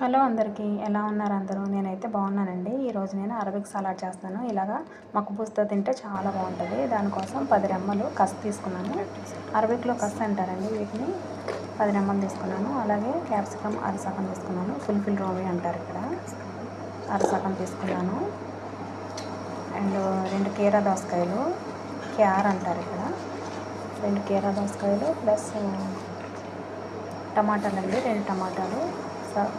Hello అందరికీ ఎలా ఉన్నారు అందరూ? నేనైతే బాగున్నానండి. ఈరోజు నేను అరబిక్ సలాడ్ చేస్తాను ఇలాగా మక్కుపూసతో తింటే చాలా బాగుంటుంది. దానికోసం పది రెమ్మలు కస్ తీసుకున్నాను. అరబిక్లో కస్ అంటారండి వీటిని. పది రెమ్మలు తీసుకున్నాను. అలాగే క్యాప్సికమ్ అరసకం తీసుకున్నాను. ఫుల్ఫిల్ రోవి అంటారు ఇక్కడ. అరసకం తీసుకున్నాను. అండ్ రెండు కీరా దోసకాయలు. క్యార్ అంటారు ఇక్కడ. రెండు కీరా దోసకాయలు ప్లస్ టమాటాలు అండి రెండు టమాటాలు.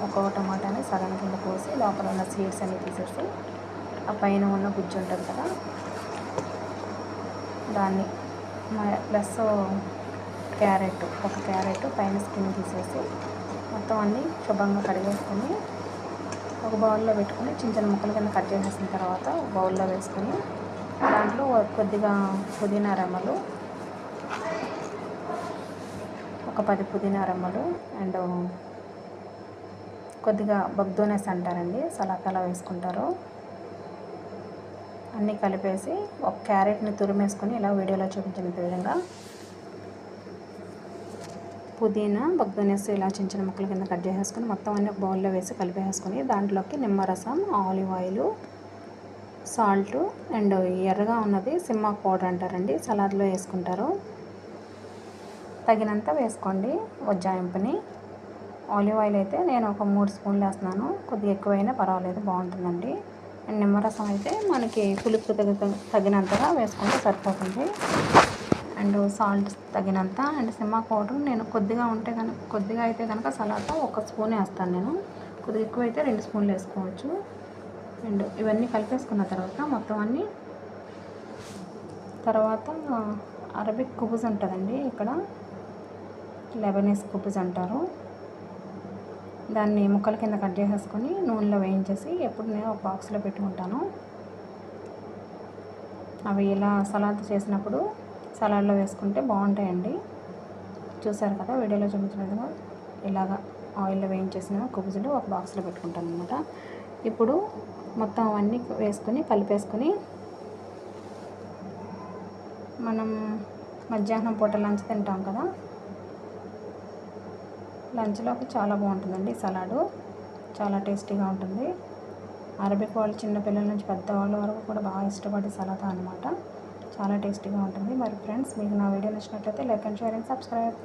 ఒక టమాటాని సగం కింద కోసి లోపల ఉన్న సీడ్స్ అన్ని తీసేసి ఆ పైన ఉన్న గుజ్జు ఉంటుంది కదా దాన్ని ప్లస్ క్యారెట్ ఒక క్యారెట్ పైన స్కిన్ తీసేసి మొత్తం అన్నీ శుభ్రంగా కడిగేసుకొని ఒక బౌల్లో పెట్టుకొని చిన్న చిన్న ముక్కల కింద కట్ చేసేసిన తర్వాత బౌల్లో వేసుకొని దాంట్లో కొద్దిగా పుదీనా రెమ్మలు ఒక పది పుదీనా రెమ్మలు అండ్ కొద్దిగా బగ్దోనెస్ అంటారండి సలాకాలా వేసుకుంటారు. అన్నీ కలిపేసి ఒక క్యారెట్ని తురిమేసుకొని ఇలా వీడియోలో చూపించిన విధంగా పుదీనా బగ్దోనెస్ ఇలా చిన్న చిన్న ముక్కల కింద కట్ చేసేసుకొని మొత్తం అన్ని ఒక బౌల్లో వేసి కలిపేసుకొని దాంట్లోకి నిమ్మరసం ఆలివ్ ఆయిల్ సాల్ట్ అండ్ ఎర్రగా ఉన్నది సిమ్మా పౌడర్ అంటారండి సలాడ్లో వేసుకుంటారు. తగినంత వేసుకోండి వజ్జాయింపుని ఆలివ్ ఆయిల్ అయితే నేను ఒక మూడు స్పూన్లు వేస్తున్నాను. కొద్దిగా ఎక్కువైనా పర్వాలేదు బాగుంటుందండి. అండ్ నిమ్మరసం అయితే మనకి పులుపు తగ్గ తగినంతగా వేసుకుంటే సరిపోతుంది. అండ్ సాల్ట్ తగినంత అండ్ సిమ్మా పౌడర్ నేను కొద్దిగా ఉంటే కనుక కొద్దిగా అయితే కనుక సలాడ్ ఒక స్పూన్ వేస్తాను నేను. కొద్దిగా ఎక్కువ అయితే రెండు స్పూన్లు వేసుకోవచ్చు. అండ్ ఇవన్నీ కలిపేసుకున్న తర్వాత మొత్తం అన్నీ తర్వాత అరబిక్ కుబుజ్ ఉంటుందండి ఇక్కడ. లెబనీస్ కుబుజ్ అంటారు. దాన్ని ముక్కల కింద కట్ చేసేసుకొని నూనెలో వేయించేసి ఎప్పుడు నేను ఒక బాక్స్లో పెట్టుకుంటాను. అవి ఇలా సలాడ్ చేసినప్పుడు సలాడ్లో వేసుకుంటే బాగుంటాయండి. చూసారు కదా వీడియోలో చూపించినట్టుగా ఇలాగా ఆయిల్లో వేయించేసిన కుబుజులు ఒక బాక్స్లో పెట్టుకుంటాను అనమాట ఇప్పుడు మొత్తం అవన్నీ వేసుకొని కలిపేసుకొని మనం మధ్యాహ్నం పూట లంచ్ తింటాం కదా. లంచ్లోకి చాలా బాగుంటుందండి సలాడు. చాలా టేస్టీగా ఉంటుంది. అరబిక్ వాళ్ళు చిన్నపిల్లల నుంచి పెద్దవాళ్ళ వరకు కూడా బాగా ఇష్టపడే సలాదా అనమాట చాలా టేస్టీగా ఉంటుంది. మరి ఫ్రెండ్స్ మీకు నా వీడియో నచ్చినట్లయితే like and share and subscribe.